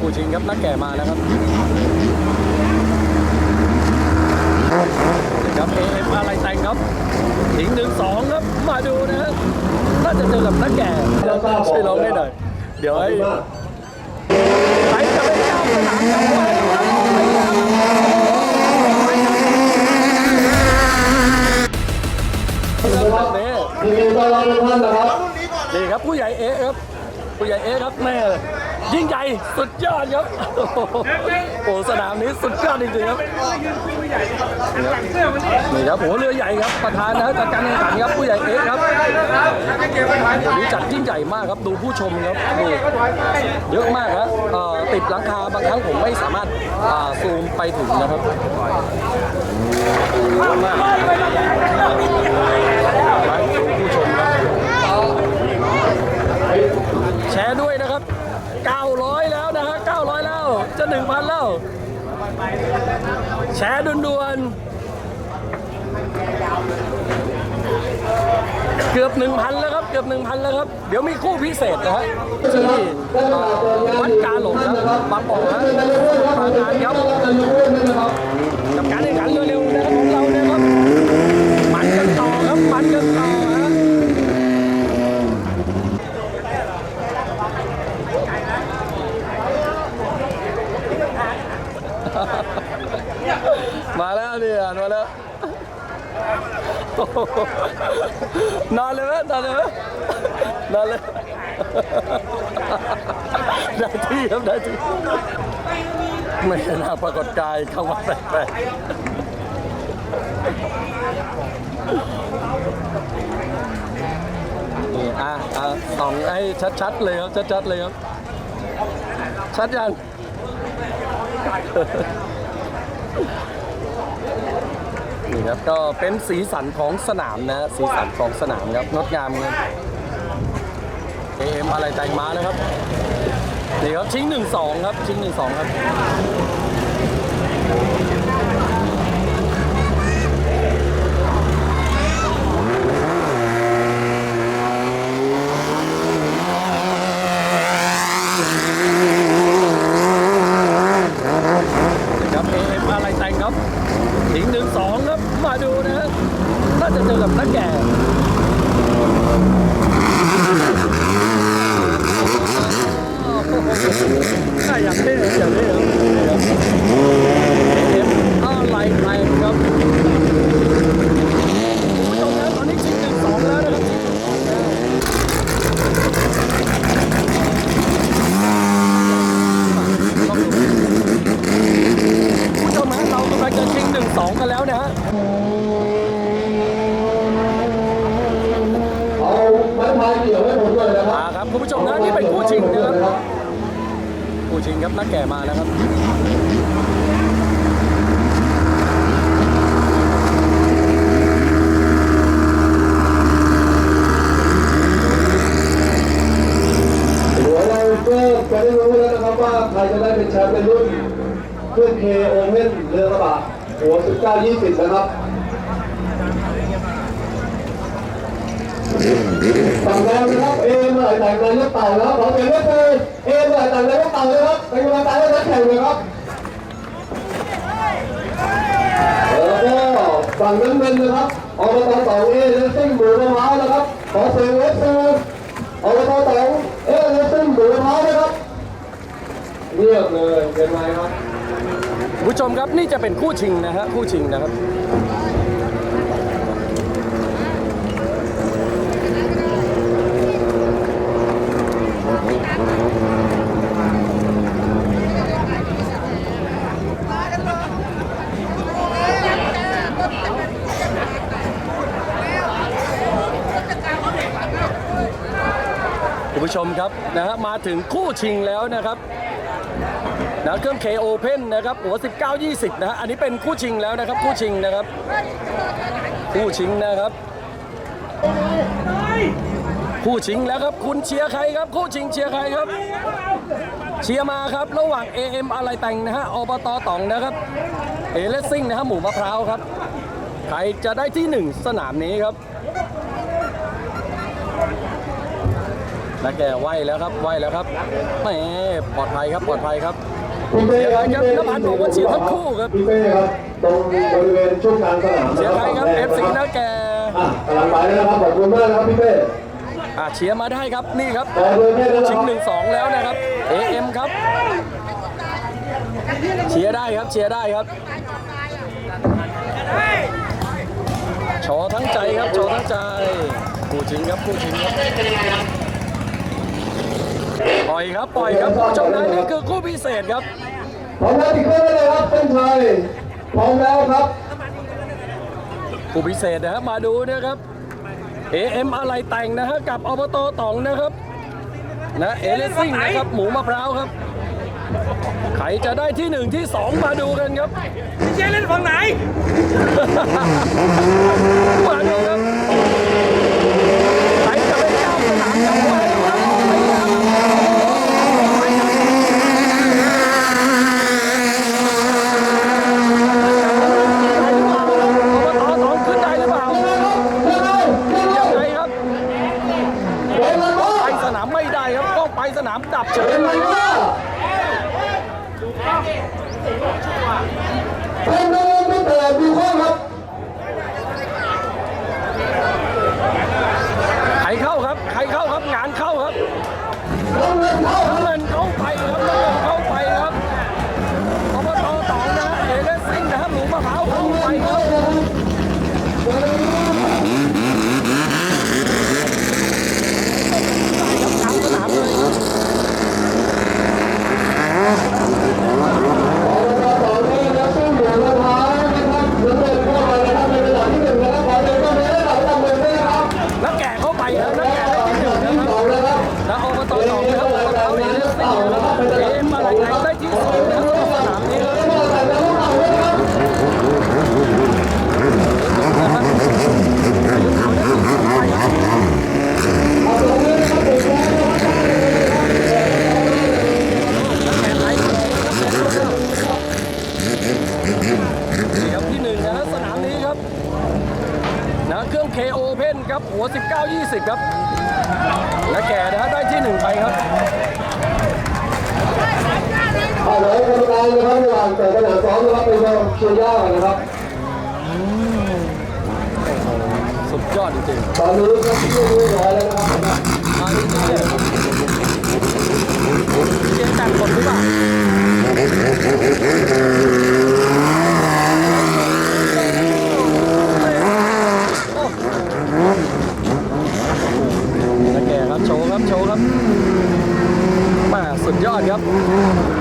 ผู้ชิงครับนักแก่มาแล้วครับครับเอเอ็มอะไรแต่งครับถิงหนึ่งสองครับมาดูนะฮะน่าจะเจอกับนักแก่ช่วยร้องให้หน่อย เดี๋ยวให้ไปจะไปเจ้าสนามจังหวัดครับเริ่มจากนี้ยินดีต้อนรับทุกท่านนะครับนี่ครับผู้ใหญ่เอ๊ครับผู้ใหญ่เอ๊ครับแม่ ยิ่งใหญ่สุดยอดครับโอ้โหโอ้สนามนี้สุดยอดจริงๆครับนี่ครับหัวเรือใหญ่ครับประธานนะจัดการแข่งขันครับผู้ใหญ่เอ๊ะครับนนี้จัดยิ่งใหญ่มากครับดูผู้ชมครับดูเยอะมากครับติดหลังคาบางครั้งผมไม่สามารถซูมไปถึงนะครับเยอะมากผู้ชมครับแชร์ด้วยนะครับ 900 แล้วนะฮะ900 แล้ว จะ 1,000 แล้ว แชร์ด่วนๆ เกือบ 1,000 แล้วครับ เกือบ 1,000 แล้วครับ เดี๋ยวมีคู่พิเศษนะฮะที่วัดกาหลงครับบางบ่อฮะบางการครับกับการแข่งขันเร็วๆนะครับของเรานะครับมันกันต่อครับมันกันต่อฮะ มาแล้วเนี่ยมาแล้วนอนเลยไหมนอนเลยไหมนอนเลยได้ที่ครับได้ที่ไม่น่าปรากฏกายเข้ามาแปลกนี่อะอะสองให้ชัดๆเลยครับ ชัดๆเลยครับ ชัดยัง นี่ครับก็เป็นสีสันของสนามนะสีสันของสนามครับงดงามครับเอ็มอะไรแต่งมาแล้วครับนี่ครับชิงหนึ่งสองครับชิงหนึ่งสองครับเอ็มอะไรแต่ง ครับชิงหนึ่งสองครับมาดูนะฮะน่าจะเจอกับนักแก่ 2 กันแล้วนะฮะเอาไม้พายเลยผมด้วยนะครับครับคุณผู้ชมนะนี่เป็นคู่ชิงนะครับคู่ชิงครับนักแก่มาแล้วครับก็จะได้รู้แล้วนะครับว่าใครจะได้เป็นแชมป์ในรุ่นเพื่องเคโอเว่นเรือระบะ หัว19 20นะครับสั่งแล้วนะครับเอเมื่อไหร่แต่งงานกเต่าแล้วขอเสียงให้เลยเอเมื่อไหร่แต่งงานกเต่าเลยครับเป็นกำลังใจให้นักแข่งเลยครับแล้วก็ฝั่งน้ำเงินนะครับอบตสองเอเลสซิ่งหมูมะพร้าวนะครับขอเสียงเอฟซีอบตสองเอเลสซิ่งหมูมะพร้าวนะครับเรียบเลยเป็นไงครับ ผู้ชมครับนี่จะเป็นคู่ชิงนะฮะคู่ชิงนะครับคุณผู้ชมครับนะฮะมาถึงคู่ชิงแล้วนะครับ นะเครื่อง K Open นะครับหัว 19 20 นะฮะอันนี้เป็นคู่ชิงแล้วนะครับ คู่ชิงนะครับ คู่ชิงนะครับ คู่ชิงแล้วครับ คุณเชียร์ใครครับ คู่ชิงเชียร์ใครครับ เชียร์มาครับ ระหว่าง AM อะไรแต่งนะฮะอบตตองนะครับเอเลสซิ่งนะฮะหมูมะพร้าวครับใครจะได้ที่หนึ่งสนามนี้ครับนักแก่ไหวแล้วครับไหวแล้วครับแหมปลอดภัยครับปลอดภัยครับ เป้ครับเดี๋ยวครับน้ำพันบอกว่าเฉียดทั้งคู่ครับพี่เป้ครับตรงบริเวณช่วงกลางสนามเชียร์ใครครับ FC นักแก่อะกำลังไปแล้วนะครับขอบคุณมากนะครับพี่เป้อะเชียร์มาได้ครับนี่ครับต่อเลยแค่นั้นนะชิงครับหนึ่งสองแล้วนะครับ AM ครับ เชียร์ได้ครับเชียร์ได้ครับชอทั้งใจครับชอทั้งใจผู้ชิงครับผู้ชิงครับ ปล่อยครับปล่อยครับผู้ชมนะนี่คือคู่พิเศษครับพร้อมแล้วติดเครื่องได้เลยครับเส้นชัยพร้อมแล้วครับคู่พิเศษนะครับมาดูนะครับ AM อะไรแต่งนะฮะกับอบตตองนะครับนะเอเลสซิ่งนะครับหมูมะพร้าวครับใครจะได้ที่หนึ่งที่สองมาดูกันครับเจ๊เล่นฝั่งไหน มาดูครับใครจะเป็นเจ้าสนามจะไปครับอบตตองขึ้นได้หรือเปล่ายังไงครับ ไปสนามไม่ได้ครับต้องไปสนามดับเฉย เป็น เล ไร ย ว่าเป็นเดินไม่เปิดดูข้อครับ ใครเข้าครับ ใครเข้าครับ งานเข้าครับ น้ำเงินเข้า น้ำเงินเข้าไปครับน้ำเงินเข้าไปครับอบตตองนะฮะเอเลสซิ่งนะฮะหมูมะพร้าวเข้าไปครับทำสนามเลยครับ ต่อเนื่องนะสู้เหนือมะพร้าวนะครับเดินเดินเข้าไปนะครับในระดับที่หนึ่งนะครับขอเดินเข้าไปในระดับตำแหน่งด้วยนะครับ แล้วแก่เข้าไปครับแล้วแก่ได้ที่หนึ่งนะ ที่ ค ส รับ องนะครับ แล้วอบตตองนะครับอบตเอเลสซิ่งนะครับเอมาอะไรได้ที่สองนะครับสนามนี้ครับ นี่ครับที่หนึ่งนะฮะสนามนี้ครับนะ เครื่อง KO Open ครับ หัว 19 20 ครับ และแก่นะฮะได้ที่หนึ่งไปครับเอาเลยกรรมการนะครับระหว่างแต่สนามซ้อมนะครับเป็นเชียร์ย่านะครับ สุดยอดจริงตอนนี้ก็ที่เรียบร้อยแล้วนะครับๆมาจริงๆเนี่ยเชียร์จัดคนหรือเปล่าและ